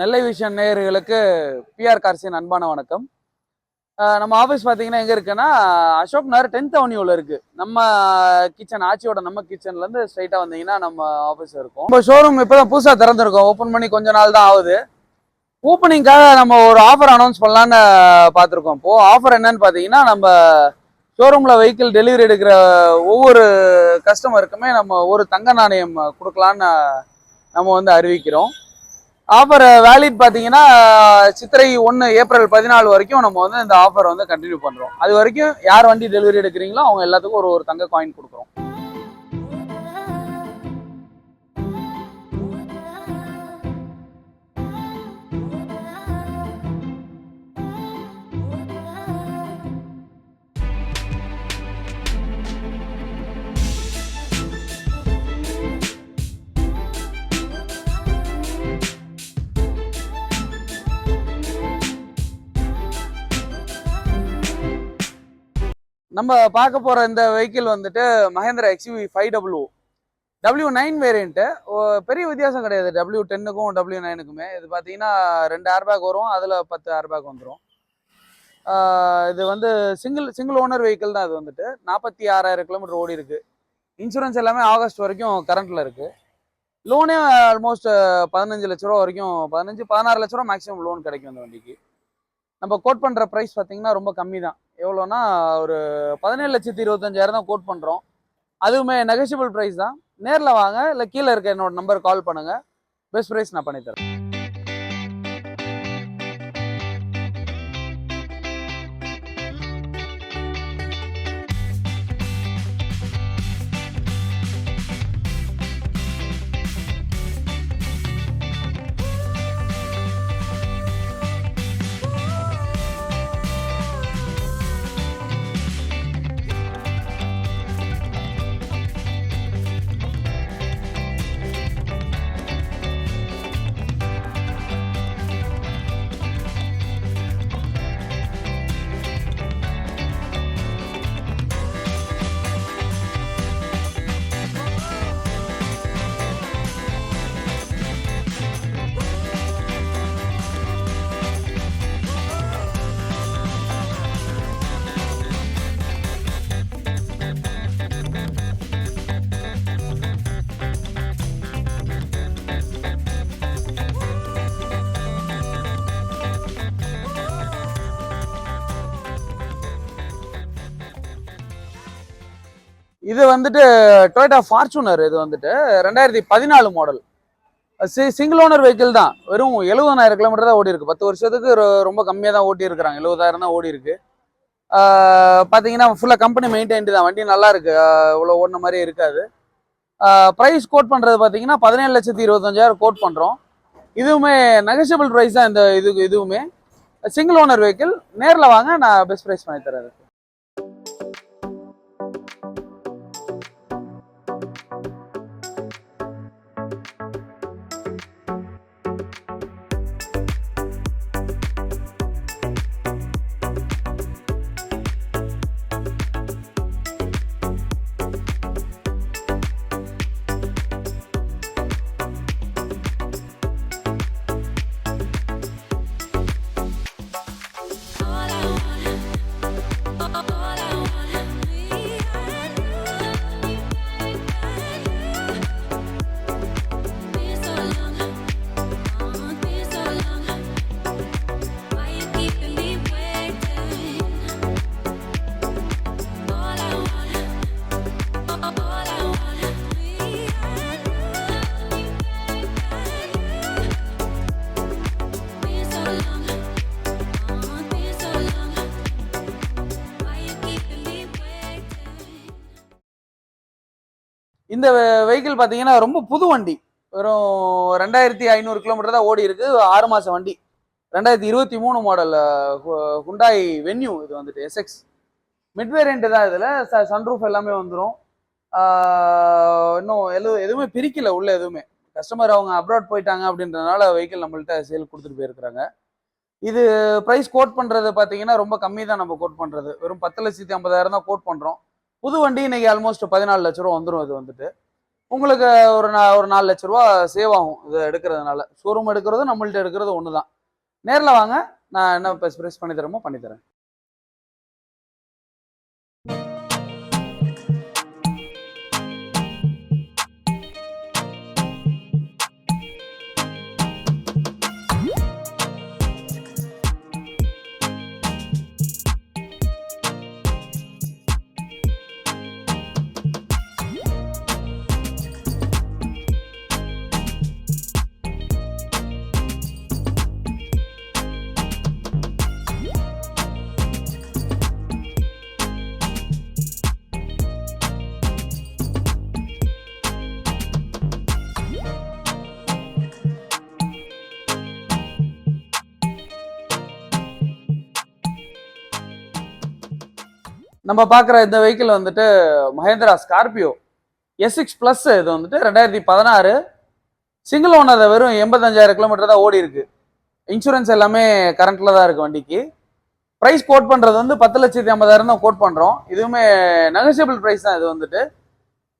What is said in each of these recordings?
நெல்லை vision நேயர்களுக்கு PR கார்ஸின் அன்பான வணக்கம். நம்ம ஆஃபீஸ் பார்த்தீங்கன்னா எங்கே இருக்குன்னா அசோக் நகர் டென்த் அவென்யூவில் இருக்குது நம்ம கிச்சன் ஆச்சியோட நம்ம கிச்சன்லேருந்து ஸ்ட்ரைட்டாக வந்தீங்கன்னா நம்ம ஆஃபீஸ் இருக்கும். நம்ம ஷோரூம் இப்போ தான் புதுசாக திறந்துருக்கோம். ஓப்பன் பண்ணி கொஞ்ச நாள் தான் ஆகுது. ஓப்பனிங்காக நம்ம ஒரு ஆஃபர் அனௌன்ஸ் பண்ணலான்னு பார்த்துருக்கோம். இப்போது ஆஃபர் என்னன்னு பார்த்தீங்கன்னா நம்ம ஷோரூமில் வெஹிக்கிள் டெலிவரி எடுக்கிற ஒவ்வொரு கஸ்டமருக்குமே நம்ம ஒரு தங்க நாணயம் கொடுக்கலான்னு நம்ம வந்து அறிவிக்கிறோம். ஆஃபர் வேலிட் பார்த்தீங்கன்னா சித்திரை ஒன்று ஏப்ரல் பதினாலு வரைக்கும் நம்ம வந்து இந்த ஆஃபர் வந்து கண்டினியூ பண்ணுறோம் அது வரைக்கும் யார் வண்டி டெலிவரி எடுக்கிறீங்களோ அவங்க எல்லாத்துக்கும் ஒரு ஒரு தங்க காயின் கொடுக்குறோம். நம்ம பார்க்க போகிற இந்த வெஹிக்கிள் வந்துட்டு Mahindra XUV five W W nine variant பெரிய வித்தியாசம் கிடையாது. டபிள்யூ டென்னுக்கும் டபிள்யூ நைனுக்குமே இது பார்த்தீங்கன்னா ரெண்டு ஏர்பேக் வரும். அதில் பத்து ஏர்பேக் வந்துடும் இது வந்து சிங்கிள் சிங்கிள் ஓனர் வெஹிக்கிள் தான் இது வந்துட்டு. நாற்பத்தி ஆறாயிரம் கிலோமீட்டர் ஓடி இருக்குது இன்சூரன்ஸ் எல்லாமே ஆகஸ்ட் வரைக்கும் கரண்ட்டில் இருக்குது லோனே ஆல்மோஸ்ட் பதினஞ்சு லட்ச ரூபா வரைக்கும் பதினஞ்சு பதினாறு லட்ச ரூபா மேக்ஸிமம் லோன் கிடைக்கும் இந்த வண்டிக்கு. நம்ம கோட் பண்ணுற ப்ரைஸ் பார்த்தீங்கன்னா ரொம்ப கம்மி தான். எவ்வளோனா ஒரு பதினேழு லட்சத்தி இருபத்தஞ்சாயிரம் தான் கோட் பண்ணுறோம் அதுவுமே நெகஷியபிள் ப்ரைஸ் தான். நேரில் வாங்க இல்லை கீழே இருக்க என்னோட நம்பர் கால் பண்ணுங்க. பெஸ்ட் ப்ரைஸ் நான் பண்ணித்தரேன். இது வந்துட்டு டொயோட்டா ஃபார்ச்சுனர் இது வந்துட்டு ரெண்டாயிரத்தி பதினாலு மாடல் சிங்கிள் ஓனர் வெஹிக்கிள் தான். வெறும் எழுபதாயிரம் கிலோமீட்டர் தான் ஓடி இருக்கு பத்து வருஷத்துக்கு ரொம்ப கம்மியாக தான் ஓட்டி இருக்கிறாங்க எழுபதாயிரம் தான் ஓடி இருக்கு பார்த்தீங்கன்னா ஃபுல்லாக கம்பெனி மெயின்டைன்டு தான். வண்டி நல்லா இருக்கு. இவ்வளோ ஓடின மாதிரி இருக்காது. ப்ரைஸ் கோட் பண்ணுறது பார்த்தீங்கன்னா பதினேழு லட்சத்தி இருபத்தஞ்சாயிரம் கோட் பண்ணுறோம் இதுவுமே நெகஷியபிள் ப்ரைஸ் தான் இந்த இது இதுவுமே. சிங்கிள் ஓனர் வெஹிக்கிள் நேரில் வாங்க நான் பெஸ்ட் ப்ரைஸ் பண்ணி தரேன். இந்த வெஹிக்கிள் பார்த்தீங்கன்னா ரொம்ப புது வண்டி. வெறும் ரெண்டாயிரத்தி ஐநூறு கிலோமீட்டர் தான் ஓடி இருக்கு. ஆறு மாதம் வண்டி. ரெண்டாயிரத்தி இருபத்தி மூணு மாடல் ஹுண்டாய் வென்யூ இது வந்துட்டு எஸ்எக்ஸ் மிட் வேரியண்ட் தான் இதில். சன்ரூஃப் எல்லாமே வந்துடும் இன்னும் எது எதுவுமே பிரிக்கல உள்ள எதுவுமே. கஸ்டமர் அவங்க அப்ராட் போயிட்டாங்க அப்படின்றதுனால வெஹிக்கிள் நம்மள்ட்ட சேல் கொடுத்துட்டு போயிருக்கிறாங்க. இது ப்ரைஸ் கோட் பண்ணுறது பார்த்தீங்கன்னா ரொம்ப கம்மி தான் நம்ம கோட் பண்ணுறது வெறும் பத்து லட்சத்தி ஐம்பதாயிரம் தான் கோட் பண்ணுறோம் புது வண்டி இன்னைக்கு ஆல்மோஸ்ட் பதினாலு லட்ச ரூபா வந்துடும் இது வந்துட்டு. உங்களுக்கு ஒரு நா ஒரு நாலு லட்ச ரூபா சேவ் ஆகும் இது எடுக்கிறதுனால. ஷோரூம் எடுக்கிறது நம்மள்ட்ட எடுக்கிறது ஒன்று தான் நேரில் வாங்க நான் என்ன ப்ரைஸ் பண்ணி தரமோ பண்ணி தரேன். நம்ம பார்க்குற இந்த வெஹிக்கிள் வந்துட்டு Mahindra Scorpio S six plus இது வந்துட்டு ரெண்டாயிரத்தி பதினாறு. சிங்கிள் ஓனர் வெறும் எண்பத்தஞ்சாயிரம் கிலோமீட்டர் தான் ஓடி இருக்கு. இன்சூரன்ஸ் எல்லாமே கரண்ட்ல தான் இருக்கு வண்டிக்கு. ப்ரைஸ் கோட் பண்ணுறது வந்து பத்து லட்சத்தி ஐம்பதாயிரம் தான் கோட் பண்ணுறோம் இதுவுமே நெகசியபிள் ப்ரைஸ் தான் இது வந்துட்டு.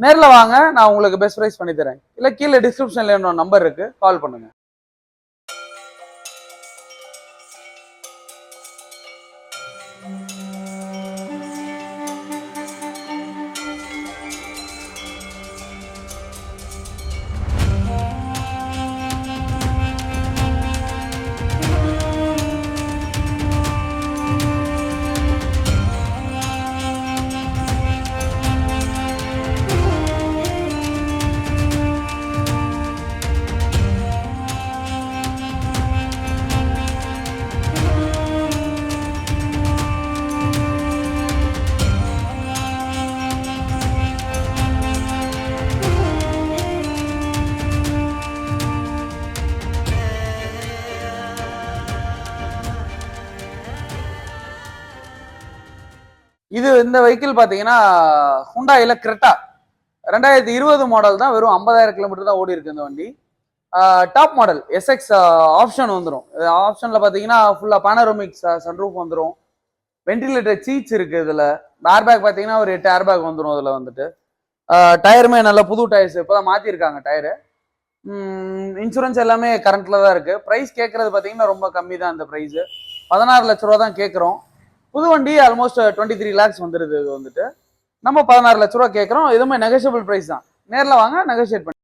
நேரில் வாங்க நான் உங்களுக்கு பெஸ்ட் ப்ரைஸ் பண்ணித்தரேன் இல்லை கீழே டிஸ்கிரிப்ஷனில் என்னோட நம்பர் இருக்குது கால் பண்ணுங்கள் இது இந்த வெஹிக்கிள் பார்த்தீங்கன்னா ஹுண்டாயில கிரெட்டா ரெண்டாயிரத்தி இருபது மாடல் தான் வெறும் ஐம்பதாயிரம் கிலோமீட்டர் தான் ஓடி இருக்கு இந்த வண்டி. டாப் மாடல் எஸ்எக்ஸ் ஆப்ஷன் வந்துடும் ஆப்ஷனில் பார்த்தீங்கன்னா ஃபுல்லாக பானரோமிக் சன்ரூஃப் வந்துடும் வென்டிலேட்டர் சீட்ஸ் இருக்குது இதில். ஏர் பேக் பார்த்தீங்கன்னா ஒரு எட்டு ஏர் பேக் வந்துடும் இதில் வந்துட்டு. டயருமே நல்ல புது டயர்ஸ் இப்போ தான் மாற்றிருக்காங்க டயரு இன்சூரன்ஸ் எல்லாமே கரண்ட்டில் தான் இருக்குது ப்ரைஸ் கேட்குறது பார்த்தீங்கன்னா ரொம்ப கம்மி தான் இந்த ப்ரைஸு பதினாறு லட்ச ரூபா தான் கேட்குறோம் புது வண்டி ஆல்மோஸ்ட் டுவெண்ட்டி த்ரீ லேக்ஸ் வந்துடுது இது வந்துட்டு. நம்ம பதினாறு லட்ச ரூபா கேட்குறோம் இதுவுமே நெகோஷியபிள் ப்ரைஸ் தான். நேரில் வாங்க நெகோஷியேட் பண்ணி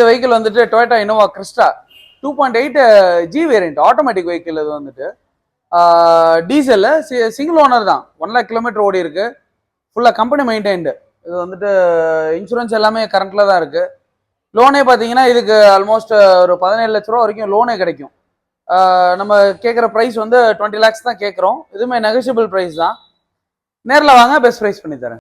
இந்த வெஹிக்கிள் வந்துட்டு Toyota Innova Crysta two point eight G variant automatic vehicle இது வந்துட்டு. டீசல் சிங்கிள் ஓனர் தான். ஒன் லேக் கிலோமீட்டர் ஓடி இருக்கு. ஃபுல்லாக கம்பெனி மெயின்டைன்டு இது வந்துட்டு இன்சூரன்ஸ் எல்லாமே கரண்ட்டில் தான் இருக்கு. லோனே பார்த்தீங்கன்னா இதுக்கு ஆல்மோஸ்ட் ஒரு பதினேழு லட்ச ரூபா வரைக்கும் லோனே கிடைக்கும். நம்ம கேட்குற ப்ரைஸ் வந்து டுவெண்ட்டி லேக்ஸ் தான் கேட்குறோம். இதுவுமே நெகசிபிள் ப்ரைஸ் தான். நேரில் வாங்க பெஸ்ட் ப்ரைஸ் பண்ணி தரேன்.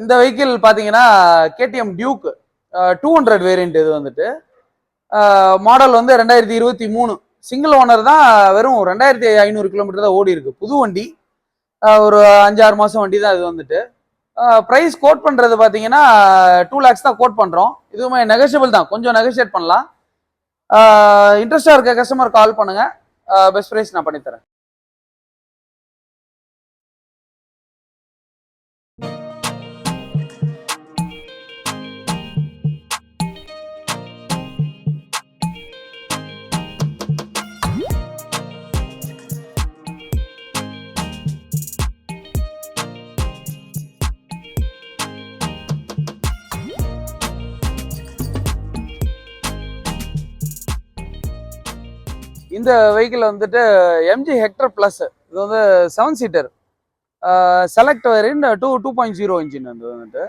இந்த வெஹிக்கிள் பார்த்தீங்கன்னா KTM Duke two hundred variant இது வந்துட்டு. மாடல் வந்து ரெண்டாயிரத்தி இருபத்தி மூணு. சிங்கிள் ஓனர் தான் வெறும் ரெண்டாயிரத்தி ஐநூறு கிலோமீட்டர் தான் ஓடி இருக்கு. புது வண்டி. ஒரு அஞ்சாறு மாதம் வண்டி தான் இது வந்துட்டு. ப்ரைஸ் கோட் பண்ணுறது பார்த்தீங்கன்னா டூ லேக்ஸ் தான் கோட் பண்ணுறோம் இதுவுமே நெகஷியபிள் தான். கொஞ்சம் நெகோஷியேட் பண்ணலாம். இன்ட்ரெஸ்டாக இருக்க கஸ்டமர் கால் பண்ணுங்கள் பெஸ்ட் ப்ரைஸ் நான் பண்ணித்தரேன் இந்த வெஹிக்கிள் வந்துட்டு எம்ஜி ஹெக்டர் ப்ளஸ் இது வந்து செவன் சீட்டர் செலக்ட் வரின் two two point zero engine வந்து வந்துட்டு.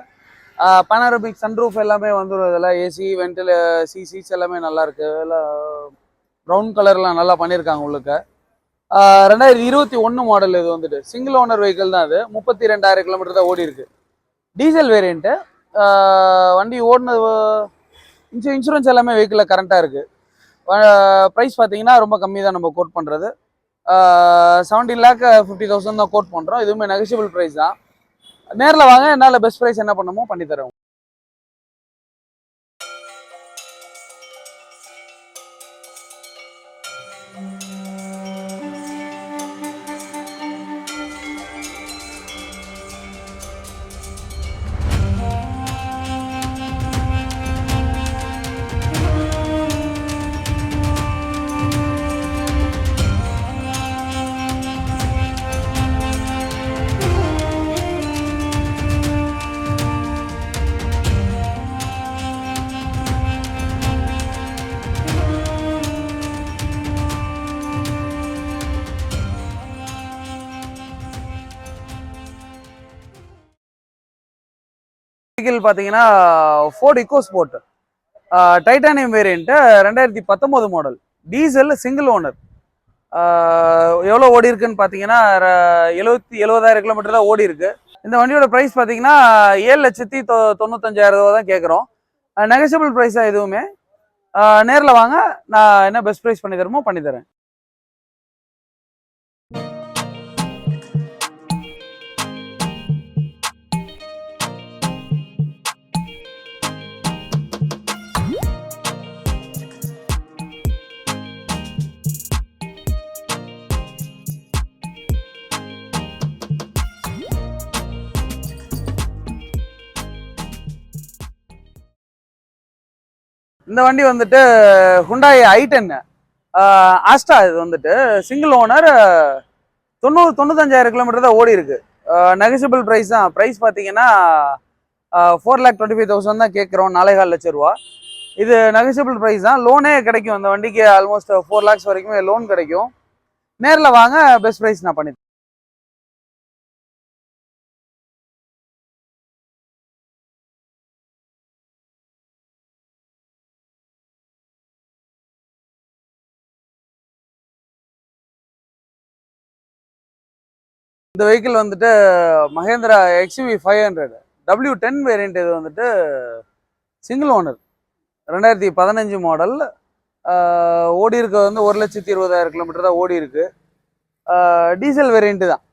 பனாரபிக் சன்ரூஃப் எல்லாமே வந்துடும் இதில் ஏசி வெண்டில் சி சீட்ஸ் எல்லாமே நல்லாயிருக்கு எல்லாம் ப்ரௌன் கலர்லாம் நல்லா பண்ணியிருக்காங்க உள்ளுக்க. ரெண்டாயிரத்தி இருபத்தி ஒன்று மாடல் இது வந்துட்டு. சிங்கிள் ஓனர் வெஹிக்கிள் தான் அது. முப்பத்தி ரெண்டாயிரம் கிலோமீட்டர் தான் ஓடி இருக்கு. டீசல் வேரியண்ட்டு வண்டி ஓடினது இன்சூ இன்சூரன்ஸ் எல்லாமே வெஹிக்கிளில் கரண்ட்டாக இருக்குது ப்ரைஸ் பார்த்தீங்கன்னா ரொம்ப கம்மி தான் நம்ம கோட் பண்ணுறது செவன்டீன் லேக் ஃபிஃப்டி தௌசண்ட் தான் கோட் பண்ணுறோம் இதுவுமே நெகஷியபிள் ப்ரைஸ் தான். நேரில் வாங்க என்னால் பெஸ்ட் ப்ரைஸ் என்ன பண்ணுமோ பண்ணி தரோம் வெஹிக்கிள் பார்த்தீங்கன்னா Ford EcoSport titanium variant ரெண்டாயிரத்தி பத்தொம்போது மாடல் டீசல் சிங்கிள் ஓனர் எவ்வளோ ஓடி இருக்குன்னு பார்த்தீங்கன்னா எழுபத்தி எழுபதாயிரம் கிலோமீட்டர் தான் ஓடி இருக்கு. இந்த வண்டியோட ப்ரைஸ் பார்த்தீங்கன்னா ஏழு லட்சத்தி தொ தொண்ணூத்தஞ்சாயிரம் ரூபா தான் கேட்குறோம். நெகசபிள் ப்ரைஸாக எதுவுமே. நேரில் வாங்க நான் என்ன பெஸ்ட் ப்ரைஸ் பண்ணி தருமோ பண்ணி தரேன் இந்த வண்டி வந்துட்டு ஹுண்டாய் ஐ டென் ஆஸ்டா இது வந்துட்டு சிங்கிள் ஓனர் தொண்ணூறு தொண்ணூத்தஞ்சாயிரம் கிலோமீட்டர் தான் ஓடி இருக்கு. நெகசிபிள் ப்ரைஸ் தான். ப்ரைஸ் பார்த்தீங்கன்னா four lakh twenty five thousand தான் கேட்குறோம் நாலே கால் லட்ச ரூபா. இது நெகசிபிள் ப்ரைஸ் தான். லோனே கிடைக்கும். அந்த வண்டிக்கு ஆல்மோஸ்ட் ஃபோர் லேக்ஸ் வரைக்கும் லோன் கிடைக்கும். நேரில் வாங்க பெஸ்ட் ப்ரைஸ் நான் பண்ணி இந்த வெஹிக்கிள் வந்துட்டு Mahindra XUV five hundred W ten variant இது வந்துட்டு சிங்கிள் ஓனர் ரெண்டாயிரத்தி பதினஞ்சு மாடல் ஓடி இருக்க வந்து ஒரு லட்சத்தி இருபதாயிரம் கிலோமீட்டர் தான் ஓடி இருக்கு. டீசல் வேரியண்ட்டு தான்.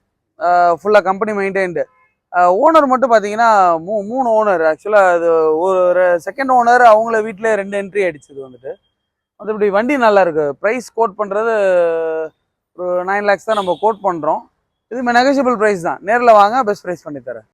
ஃபுல்லாக கம்பெனி மெயின்டைன்டு ஓனர் மட்டும் பார்த்தீங்கன்னா மூ மூணு ஓனர் ஆக்சுவலாக அது ஒரு செகண்ட் ஓனர் அவங்கள வீட்டில் ரெண்டு என்ட்ரி அடிச்சது வந்துட்டு. மற்றபடி வண்டி நல்லா இருக்குது ப்ரைஸ் கோட் பண்ணுறது ஒரு நைன் லேக்ஸ் தான் நம்ம கோட் பண்ணுறோம் இதுமே நெகோசியபிள் ப்ரைஸ் தான். நேரில் வாங்க பெஸ்ட் ப்ரைஸ் பண்ணி தரேன்.